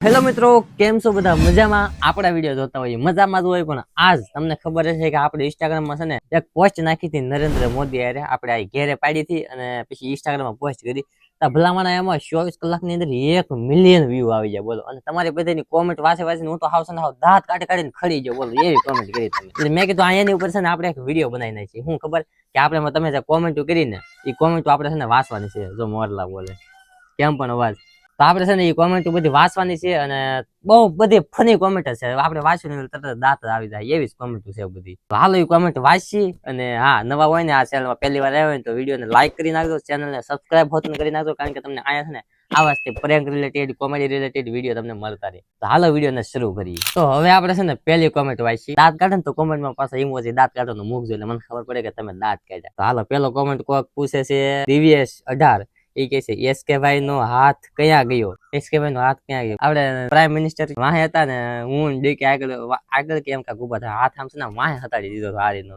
Hello મિત્રો, કેમ છો બધા? મજામાં? આપણા વીડિયો જોતા હોઈએ. મજામાં જ હોય પણ આજ તમને ખબર હશે કે આપણે ઇન્સ્ટાગ્રામમાં છે ને એક પોસ્ટ નાખી હતી નરેન્દ્ર મોદી યારે આપણે આ ઘેરે પાડી હતી અને પછી ઇન્સ્ટાગ્રામમાં પોસ્ટ કરી. તો ભલામણ એમાં ચોવીસ કલાકની અંદર એક મિલિયન વ્યૂ આવી જાય. બોલો. અને તમારી બધાની કોમેન્ટ વાંચે વાંચીને હું તો હાવ છે ને હાવ દાંત કાઢી કાઢીને ખડી જાઉં બોલો, એવી કોમેન્ટ કરી તમે. એટલે મેં કીધું અહીંયાની ઉપર છે ને આપણે એક વીડિયો બનાવી નાખીએ. હું ખબર કે આપણે તમે જે કોમેન્ટો કરીને એ કોમેન્ટો આપણે છે ને વાંચવાની છે, જો મોરલા બોલે. કેમ પણ અવાજ? તો આપણે છે ને એ કોમેન્ટ બધી વાંચવાની છે અને બહુ બધી ફની કોમેન્ટ છે. આપણે વાંચીને તરત દાંત આવી જાય એવી જ કોમેન્ટ છે બધી. હાલો એ કોમેન્ટ વાંચી અને હા, નવા હોય ને આ ચેનલમાં પહેલી વાર આવ્યો તો વિડીયોને લાઈક કરી નાખજો ચેનલને સબસ્ક્રાઇબ હોતું કરી નાખજો કારણ કે તમને અહીંયા છે ને આવા જ prank related comedy related video તમને મળતા રહે. તો હાલો વિડીયોને શરૂ કરીએ. તો હવે આપણે છે ને પહેલી કોમેન્ટ વાંચી દાંત કાઢે ને તો કોમેન્ટમાં પાછા ઇમોજી દાંત કાઢવાનું મૂકજો એટલે મને ખબર પડે કે તમે દાંત કાઢ્યા. તો હાલો પેલો કોમેન્ટ કોક પૂછે છે, દિવ્યેશ અઢાર. એ કે છે એસ કે ભાઈ નો હાથ ક્યાં ગયો? એસ ભાઈ નો હાથ ક્યાં ગયો? આપણે પ્રાઇમ મિનિસ્ટર વાહે હતા ને, હું ડીકે આગળ આગળ કેમ એમ ઊભા થયા હાથ આમ છે ને વાહે હટાડી દીધો હતો નો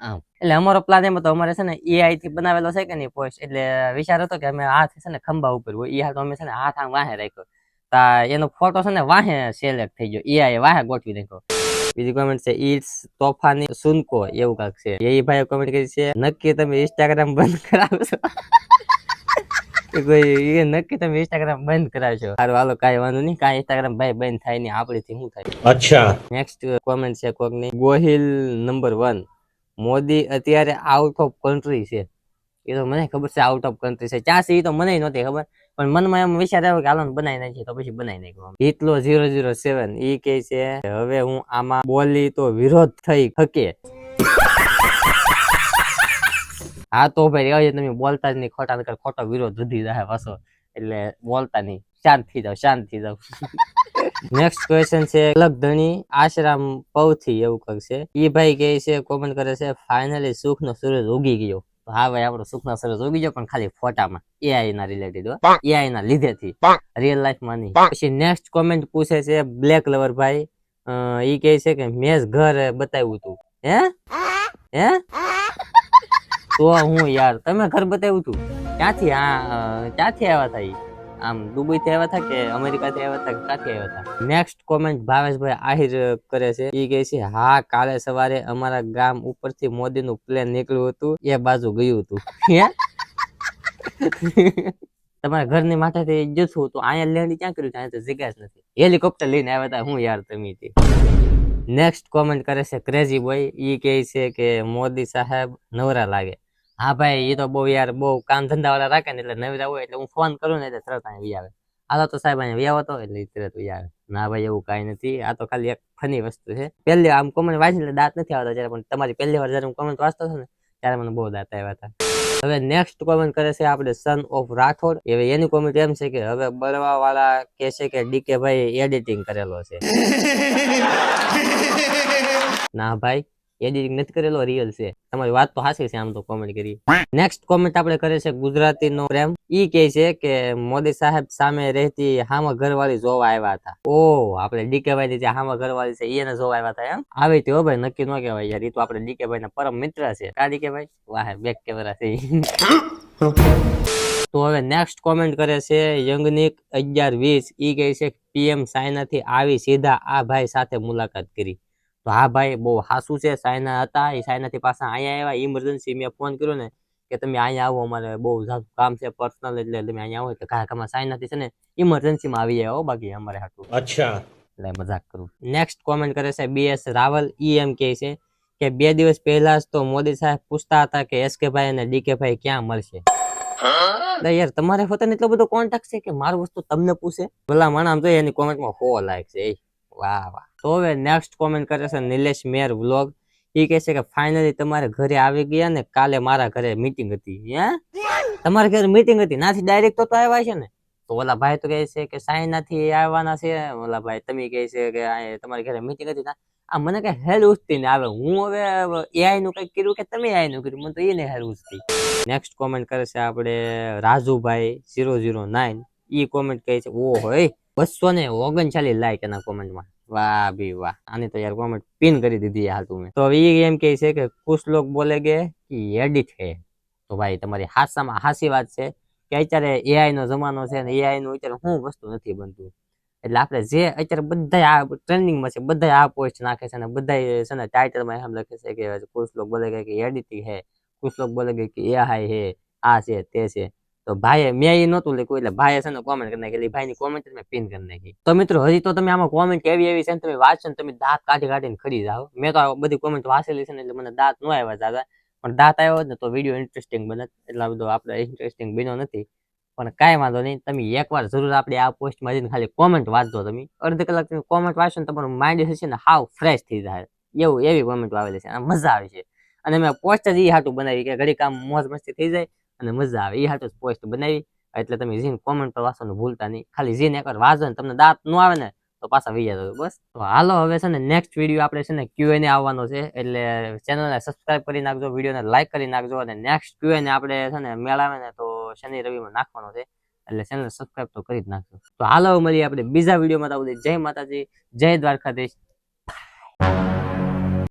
આમ. એટલે અમારો પ્લાન એમ હતો, અમારે છે ને એઆઈ થી બનાવેલો છે કે નહીં પોસ્ટ એટલે વિચાર હતો કે અમે હાથ છે ને, ખંભા ઉપર હોય. એ હાથ અમે છે ને, હાથ આમ વાહે રાખ્યો. તા એનો ફોટો છે ને, વાહે સિલેક્ટ થઈ ગયો. એઆઈ વાહે ગોઠવી નાખ્યો. બીજી કોમેન્ટ છે ઈટ્સ તોફાની સુનકો એવું કાંક છે. એ ભાઈ કોમેન્ટ કરી છે, નક્કી તમે ઇન્સ્ટાગ્રામ બંધ કરાવશો ભાઈ એ નક્કી તમે ઇન્સ્ટાગ્રામ બંધ કરાવશો સારું હાલો કાંઈ વાંધો નહીં કાંઈ ઇન્સ્ટાગ્રામ ભાઈ બંધ થાય નહીં આપણીથી શું થાય? અચ્છા. નેક્સ્ટ કોમેન્ટ છે કોકની ગોહિલ નંબર વન મોદી અત્યારે આઉટ ઓફ કન્ટ્રી છે. એ તો મને ખબર છે આઉટ ઓફ કન્ટ્રી છે. ચાસી એ તો મને નહોતી ખબર પણ મનમાં એમ વિચાર આવ્યો કે હાલો બનાવી નાખીએ તો પછી બનાવી નાખ્યો હિટલો ઝીરો ઝીરો સેવન એ કહે છે હવે હું આમાં બોલી તો વિરોધ થઈ શકે. હા તો ભાઈ હવે તમે બોલતા જ નહીં. ખોટા નકર ખોટો વિરોધ વધી જાય પાછો. એટલે બોલતા નહીં. શાંત થઈ જાવ શાંત થઈ જાવ નેક્સ્ટ ક્વેશ્ચન છે અલગ ધણી આશ્રમ પૌથી એવું કંઈક છે. એ ભાઈ કહે છે કોમેન્ટ કરે છે ફાઇનલી સુખ નો સૂરજ ઉગી ગયો. હા ભાઈ આપણો સુખ નો સૂરજ ઉગી ગયો પણ ખાલી ફોટામાં. એઆઈ ના રિલેટેડ એઆઈ ના લીધેથી. રિયલ લાઈફમાં નહીં. પછી નેક્સ્ટ કોમેન્ટ પૂછે છે બ્લેક લવર ભાઈ. એ કહે છે કે મેં ઘર બતાવ્યું હતું હે? હે? તો હું યાર તમે ઘર બતાવ્યું હતું. ક્યાંથી અ, ક્યાંથી આવ્યા હતા ઈ? આમ દુબઈ થી આવ્યા હતા કે અમેરિકા થી આવ્યા હતા ક્યાંથી આવ્યા હતા નેક્સ્ટ કોમેન્ટ ભાવેશભાઈ આહિર કરે છે. એ કહે છે હા કાલે સવારે અમારા ગામ ઉપરથી મોદી નું પ્લેન નીકળ્યું હતું. એ બાજુ ગયું હતું. હે? તમારા ઘરની માથેથી જથું તો અહીંયા લેણી ક્યાં કર્યું ત્યાં તો જગ્યા જ નથી. હેલિકોપ્ટર લઈને આવ્યા હતા હું યાર તમે નેક્સ્ટ કોમેન્ટ કરે છે ક્રેઝી બોય ઈ કહે છે કે મોદી સાહેબ નવરા લાગે. હા ભાઈ એ તો બહુ યાર બહુ કામ ધંધા વાળા રાખે ને એટલે નવરા હોય એટલે હું ફોન કરું ને એટલે તરત અહીંયા આવે. હાલો તો સાહેબ અહીંયા વ્યાવ હતો એટલે તરત ઈ આવે. ના ભાઈ એવું કાંઈ નથી. આ તો ખાલી એક ફની વસ્તુ છે. પહેલી આમ કોમેન્ટ વાંચી એટલે દાંત નથી આવતા જ્યારે પણ તમારી પહેલી વાર જ્યારે હું કોમેન્ટ વાંચતો હતો ને ત્યારે મને બહુ દાંત આવ્યા હતા. હવે નેક્સ્ટ કોમેન્ટ કરે છે આપણે સન ઓફ રાઠોડ હવે એની કોમેન્ટ એમ છે કે હવે બળવા વાળા કે છે કે ડીકે ભાઈ એડિટિંગ કરેલો છે. ના ભાઈ એડિટિંગ નથી કરેલો રિયલ છે. તમારી વાત તો હાસી છે, આમ તો કોમેન્ટ કરી. નેક્સ્ટ કોમેન્ટ આપણે કરે છે ગુજરાતી નો પ્રેમ. ઈ કહે છે કે મોદી સાહેબ સામે રહેતી હામા ઘરવાળી જોવા આવ્યા હતા. ઓ, આપણે ડીકે ભાઈ જે હામા ઘરવાળી છે એને જોવા આવ્યા હતા એમ? આવી હતી ભાઈ, નક્કી ન કહેવાય યાર. એ તો આપણે ડીકે ભાઈ ના પરમ મિત્ર છે. કા ડીકે ભાઈ? વાહ, બેક કેમેરા છે તો હવે નેક્સ્ટ કોમેન્ટ કરે છે યંગનિક અગિયાર વીસ. ઈ કહે છે પીએમ સાયના થી આવી સીધા આ ભાઈ સાથે મુલાકાત કરી. તો હા ભાઈ બહુ હાસું છે. સાયના હતા એ સાયનાથી પાછા અહીંયા આવ્યા. ઇમરજન્સી મેં ફોન કર્યો ને કે તમે અહીંયા આવો અમારે બહુ કામ છે પર્સનલ એટલે તમે અહીંયા આવો. એટલે કાંઈ કામાં સાયનાથી છે ને ઇમરજન્સીમાં આવી જાય બાકી અમારે હાટું. અચ્છા. એટલે મજાક કરું. નેક્સ્ટ કોમેન્ટ કરે છે બીએસ રાવલ ઈ એમ કે છે કે બે દિવસ પહેલા જ તો મોદી સાહેબ પૂછતા હતા કે એસ કે ભાઈ અને ડીકે ભાઈ ક્યાં મળશે. યાર તમારે પોતાને એટલો બધો કોન્ટેક્ટ છે કે મારું વસ્તુ તમને પૂછે? ભલા માણસ આમ જોઈએ એની કોમેન્ટમાં હો લાયક છે. વાહ વાહ. તો હવે નેક્સ્ટ કોમેન્ટ કરે છે નિલેશ મેર વ્લોગ એ કહે છે કે ફાઇનલી તમારે ઘરે આવી ગયા ને કાલે મારા ઘરે મીટિંગ હતી. તમારા ઘરે મીટિંગ હતી. નાથી ડાયરેક્ટ તો આવ્યા છે ને? તો ઓલા ભાઈ તો કહે છે કે સાયનાથી આવવાના છે. ઓલા ભાઈ, તમે કહે છે કે તમારી ઘરે મીટિંગ હતી આ મને કઈ હેલ ઉઠતી ને આવે. હું હવે એઆઈ નું કઈ કર્યું કે તમે એઆઈ નું કર્યું? મને તો ને હેલ ઉઠતી. નેક્સ્ટ કોમેન્ટ કરે છે આપણે રાજુભાઈ ઝીરો ઝીરો નાઇન ઈ કોમેન્ટ કહે છે ઓ હોય બસો ને ઓગણચાલીસ લાઈક એના કોમેન્ટમાં વાહ ભી વાહ. આની તો યાર કોમેન્ટ પિન કરી દીધી હાલ તું તો હવે ઈ એમ કહે છે કે કુછ લોગ બોલેગે કે એડિટ હે તો ભાઈ તમારી હાસામાં હાસી વાત છે કે અત્યારે એઆઈ નો જમાનો છે ને એઆઈ નું અત્યારે શું વસ્તુ નથી બનતું. એટલે આપણે જે અત્યારે બધા આ ટ્રેન્ડિંગમાં છે બધા આ પોસ્ટ નાખે છે અને બધા છે ને ટાઇટલમાં એમ લખે છે કે કુછ લોગ બોલે કે એડિટિંગ હે કુછ લોગ બોલે કે એઆઈ હે આ છે, તે છે. તો ભાઈએ, મેં એ નહોતું લખ્યું, એટલે ભાઈએ છે ને કોમેન્ટ કરી નાખી. ભાઈની કોમેન્ટ મેં પિન કરી નાખી. તો મિત્રો, હજી તો તમે આમાં કોમેન્ટ એવી એવી છે ને, તમે વાંચો ને, તમે દાંત કાઢી કાઢીને ખરી જાઓ. મેં તો બધી કોમેન્ટ વાંચેલી છે ને, એટલે મને દાંત ન આવ્યા દાદા. પણ દાંત આવ્યો ને, તો વીડિયો ઇન્ટરેસ્ટિંગ બને. એટલા બધો આપણે ઇન્ટરેસ્ટિંગ બન્યો નથી. પણ કાંઈ વાંધો નહીં, તમે એકવાર જરૂર આપણે આ પોસ્ટમાં જઈને ખાલી કોમેન્ટ વાંચજો તમે. અડધી કલાક તમે કોમેન્ટ વાંચો ને, તમારું માઇન્ડ છે ને, હાવ ફ્રેશ થઈ જાય. એવું, એવી કોમેન્ટ આવેલી છે. મજા આવે છે. અને મેં પોસ્ટ જ એ હાટું બનાવી કે ઘડી કામ મોજ મસ્તી થઈ જાય. અને મજા આવે. એ હાટું પોસ્ટ બનાવી. એટલે તમે જીન કોમેન્ટ પર વાંચવાનું ભૂલતા નહીં. ખાલી જીન એકવાર વાંચો ને તમને દાંત ન આવે ને, તો પાછા વહી જતો બસ. તો હાલો, હવે છે ને નેક્સ્ટ વીડિયો આપણે છે ને ક્યુએને આવવાનો છે. એટલે ચેનલને સબસ્ક્રાઇબ કરી નાખજો વિડીયોને લાઇક કરી નાખજો અને નેક્સ્ટ ક્યુએને આપણે છે ને મેળ આવે ને તો શનિ રવિમાં નાખવાનો છે. એટલે ચેનલ સબસ્ક્રાઇબ તો કરી જ નાખજો. તો હાલો, મળીએ આપણે બીજા વિડીયોમાં તો જય માતાજી, જય દ્વારકાધીશ.